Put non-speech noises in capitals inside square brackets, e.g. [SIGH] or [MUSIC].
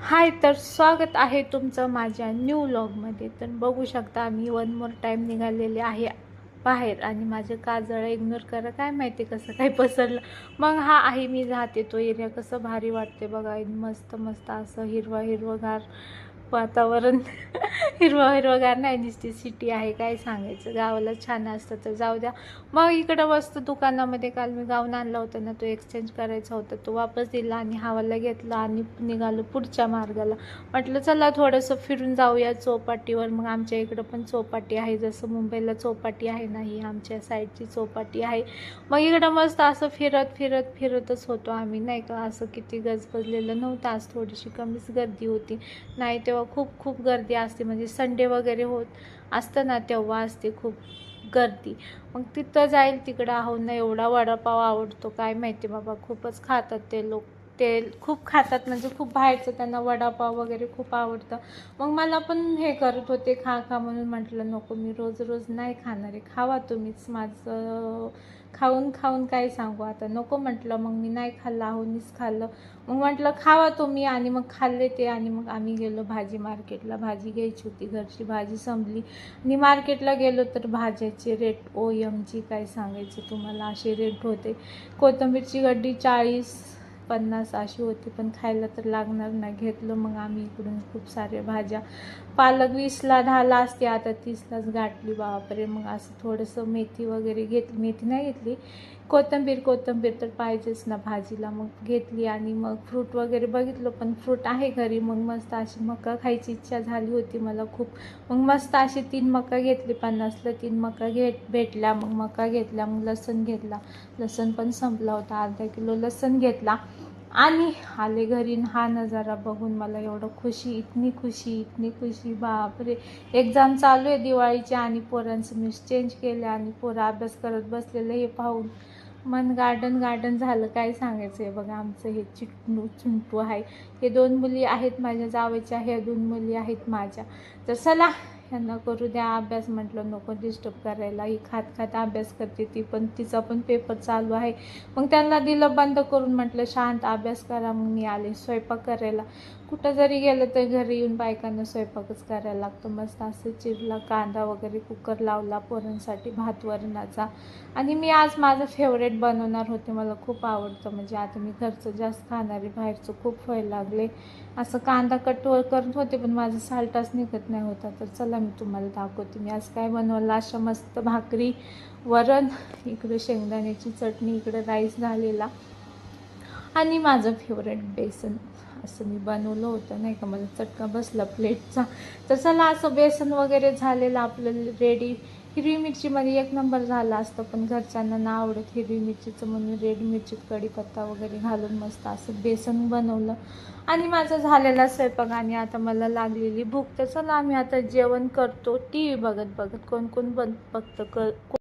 हाय तर स्वागत आहे तुमचं माझ्या न्यू लॉगमध्ये तर बघू शकता मी वन मोर टाईम निघालेले आहे बाहेर आणि माझे काजळ इग्नोर करा. काय माहिती कसं काय पसरलं. मग हा आहे मी राहते तो एरिया कसं भारी वाटते बघा. मस्त मस्त असं हिरवं हिरवंगार वातावरण [LAUGHS] हिरवा हिरवागार नाही दिसते. सिटी आहे काय सांगायचं? गावाला छान असतं तर जाऊ द्या. मग इकडं वस्तू दुकानामध्ये काल मी गाऊन आणला होता ना तो एक्सचेंज करायचा होता. तो वापस दिला आणि हवाला घेतला आणि निघालो पुढच्या मार्गाला. म्हटलं चला थोडंसं फिरून जाऊया चौपाटीवर. मग आमच्या इकडं पण चौपाटी आहे. जसं मुंबईला चौपाटी आहे ना ही आमच्या साईडची चौपाटी आहे. मग इकडं मस्त असं फिरत फिरत फिरतच होतो आम्ही. नाही का असं किती गजबजलेलं नव्हतं. आज थोडीशी कमीच गर्दी होती. नाही तेव्हा खूप खूप गर्दी असते. म्हणजे संडे वगैरे होत असतं ना तेव्हा असते खूप गर्दी. मग तिथं जाईल तिकडं आहो ना एवढा वडापाव आवडतो. काय माहिती बाबा खूपच खातात ते लोक. ते खूप खातात म्हणजे खूप बाहेरचं त्यांना वडापाव वगैरे खूप आवडतं. मग मला पण हे करत होते खा खा म्हणून म्हटलं नको मी रोज रोज नाही खाणार आहे. खावा तुम्हीच माझं खाऊन खाऊन काय सांगू आता? नको म्हटलं मग मी नाही खाल्लं आहोनीच खाल्लं. मग म्हटलं खावा तुम्ही. आणि मग खाल्ले ते आणि मग आम्ही गेलो भाजी मार्केटला. भाजी घ्यायची होती घरची भाजी संपली. आणि मार्केटला गेलो तर भाज्याचे रेट ओ एमची काय सांगायचे तुम्हाला? असे रेट होते. कोथिंबीरची गड्डी चाळीस पन्नास अशी होती पण खायला तर लागणार नाही. घेतलं मग आम्ही इकडून खूप साऱ्या भाज्या. पालक वीसला दहाला असते आता तीसलाच गाठली बापरे. मग असं थोडंसं मेथी वगैरे घेतली. मेथी नाही घेतली. कोथिंबीर कोथिंबीर तर पाहिजेच ना भाजीला. मग घेतली आणि मग फ्रूट वगैरे बघितलं पण फ्रूट आहे घरी. मग मस्त अशी मका खायची इच्छा झाली होती मला खूप. मग मस्त अशी तीन मका घेतली पन्नासला तीन मका घेत भेटल्या. मग मका घेतल्या मग लसूण घेतला. लसण पण संपला होता अर्धा किलो लसूण घेतला. आणि आले घरी हा नजारा बघून मला एवढं खुशी इतनी खुशी इतनी खुशी. बापरे! एक्झाम चालू आहे दिवाळीची आणि पोरांचं मी चेंज केले आणि पोरं अभ्यास करत बसलेलं हे पाहून. मन गार्डन गार्डन झालं काय सांगायचं आहे बघा आमचं हे चिटणू चुंटू आहे. हे दोन मुली आहेत माझ्या जावेच्या ह्या दोन मुली आहेत माझ्या. तर चला ह्यांना करू द्या अभ्यास म्हटलं नको डिस्टर्ब करायला. ही खात खात अभ्यास करते ती पण तिचा पण पेपर चालू आहे. मग त्यांना दिलं बंद करून म्हटलं शांत अभ्यास करा मग मी आले स्वयंपाक करायला. कुठं जरी गेलं तर घरी येऊन बायकांना स्वयंपाकच करायला लागतो. मस्त असं चिरला कांदा वगैरे कुकर लावला पोरांसाठी भात वरणाचा. आणि मी आज माझं फेवरेट बनवणार होते मला खूप आवडतं. म्हणजे आता मी घरचं जास्त खाणारे बाहेरचं खूप व्हायला लागले. असं कांदा कट करत होते पण माझं साल्टाच निघत नाही होता. तर चला मी तुम्हाला दाखवते. मी आज काय बनवलं? अशा मस्त भाकरी वरण इकडं शेंगदाण्याची चटणी इकडं राईस झालेला आणि माझं फेवरेट बेसन. असं मी बनवलं होतं नाही का? मला चटका बसला प्लेटचा तर चला असं बेसन वगैरे झालेलं आपलं रेडी हिरवी मिरचीमध्ये एक नंबर झाला असतं पण घरच्यांना ना आवडत हिरवी मिरचीचं म्हणून रेड मिरचीत कढीपत्ता वगैरे घालून मस्त असं बेसन बनवलं. आणि माझं झालेला स्वयंपाक आणि आता मला लागलेली भूक तर चला आम्ही आता जेवण करतो. टी व्ही बघत बघत कोण कोण बन बघतं क